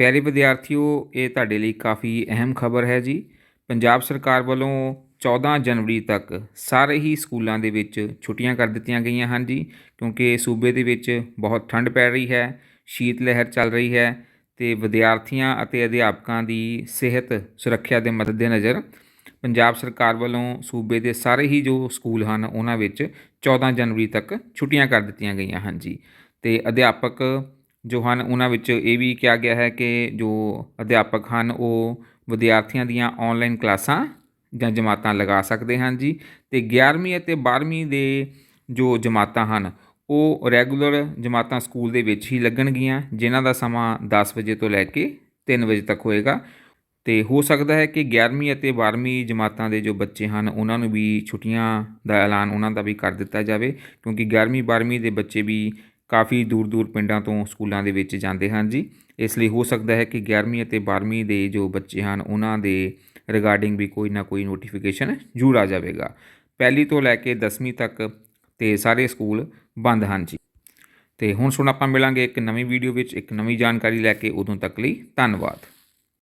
ਪਿਆਰੇ ਵਿਦਿਆਰਥੀਓ, ਇਹ ਤੁਹਾਡੇ ਲਈ ਕਾਫੀ ਅਹਿਮ ਖਬਰ ਹੈ ਜੀ। ਪੰਜਾਬ ਸਰਕਾਰ ਵੱਲੋਂ 14 ਜਨਵਰੀ ਤੱਕ ਸਾਰੇ ਹੀ ਸਕੂਲਾਂ ਦੇ ਵਿੱਚ ਛੁੱਟੀਆਂ ਕਰ ਦਿੱਤੀਆਂ ਗਈਆਂ ਹਨ ਜੀ, ਕਿਉਂਕਿ ਸੂਬੇ ਦੇ ਵਿੱਚ ਬਹੁਤ ਠੰਡ ਪੈ ਰਹੀ ਹੈ, ਸ਼ੀਤ ਲਹਿਰ ਚੱਲ ਰਹੀ ਹੈ ਤੇ ਵਿਦਿਆਰਥੀਆਂ ਅਤੇ ਅਧਿਆਪਕਾਂ ਦੀ ਸਿਹਤ ਸੁਰੱਖਿਆ ਦੇ ਮੱਦੇਨਜ਼ਰ ਪੰਜਾਬ ਸਰਕਾਰ ਵੱਲੋਂ ਸੂਬੇ ਦੇ ਸਾਰੇ ਹੀ ਜੋ ਸਕੂਲ ਹਨ, ਉਹਨਾਂ ਵਿੱਚ 14 ਜਨਵਰੀ ਤੱਕ ਛੁੱਟੀਆਂ ਕਰ ਦਿੱਤੀਆਂ ਗਈਆਂ ਹਨ ਜੀ। ਤੇ ਅਧਿਆਪਕ ਜੋ ਹਨ, ਉਹਨਾਂ ਵਿੱਚ ਇਹ ਵੀ ਕਿਹਾ ਗਿਆ ਹੈ ਕਿ ਜੋ ਅਧਿਆਪਕ ਹਨ, ਉਹ ਵਿਦਿਆਰਥੀਆਂ ਦੀਆਂ ਆਨਲਾਈਨ ਕਲਾਸਾਂ ਜਾਂ ਜਮਾਤਾਂ ਲਗਾ ਸਕਦੇ ਹਨ ਜੀ। ਤੇ 11ਵੀਂ ਅਤੇ 12ਵੀਂ ਦੇ ਜੋ ਜਮਾਤਾਂ ਹਨ, ਉਹ ਰੈਗੂਲਰ ਜਮਾਤਾਂ ਸਕੂਲ ਦੇ ਵਿੱਚ ਹੀ ਲੱਗਣਗੀਆਂ, ਜਿਨ੍ਹਾਂ ਦਾ ਸਮਾਂ 10 ਵਜੇ ਤੋਂ ਲੈ ਕੇ 3 ਵਜੇ ਤੱਕ ਹੋਏਗਾ। ਤੇ ਹੋ ਸਕਦਾ ਹੈ ਕਿ 11ਵੀਂ ਅਤੇ 12ਵੀਂ ਜਮਾਤਾਂ ਦੇ ਜੋ ਬੱਚੇ ਹਨ, ਉਹਨਾਂ ਨੂੰ ਵੀ ਛੁੱਟੀਆਂ ਦਾ ਐਲਾਨ ਉਹਨਾਂ ਦਾ ਵੀ ਕਰ ਦਿੱਤਾ ਜਾਵੇ, ਕਿਉਂਕਿ 11ਵੀਂ 12ਵੀਂ ਦੇ ਬੱਚੇ ਵੀ ਕਾਫੀ ਦੂਰ ਦੂਰ ਪਿੰਡਾਂ ਤੋਂ ਸਕੂਲਾਂ ਦੇ ਵਿੱਚ ਜਾਂਦੇ ਹਨ ਜੀ। ਇਸ ਲਈ ਹੋ ਸਕਦਾ ਹੈ ਕਿ 11ਵੀਂ ਅਤੇ 12ਵੀਂ ਦੇ ਜੋ ਬੱਚੇ ਹਨ, ਉਹਨਾਂ ਦੇ ਰਿਗਾਰਡਿੰਗ ਵੀ ਕੋਈ ਨਾ ਕੋਈ ਨੋਟੀਫਿਕੇਸ਼ਨ ਜ਼ਰੂਰ ਆ ਜਾਵੇਗਾ। ਪਹਿਲੀ ਤੋਂ ਲੈ ਕੇ 10ਵੀਂ ਤੱਕ ਤੇ ਸਾਰੇ ਸਕੂਲ ਬੰਦ ਹਨ ਜੀ। ਤੇ ਹੁਣ ਸੁਣ ਆਪਾਂ ਮਿਲਾਂਗੇ ਇੱਕ ਨਵੀਂ ਵੀਡੀਓ ਵਿੱਚ ਇੱਕ ਨਵੀਂ ਜਾਣਕਾਰੀ ਲੈ ਕੇ। ਉਦੋਂ ਤੱਕ ਲਈ ਧੰਨਵਾਦ।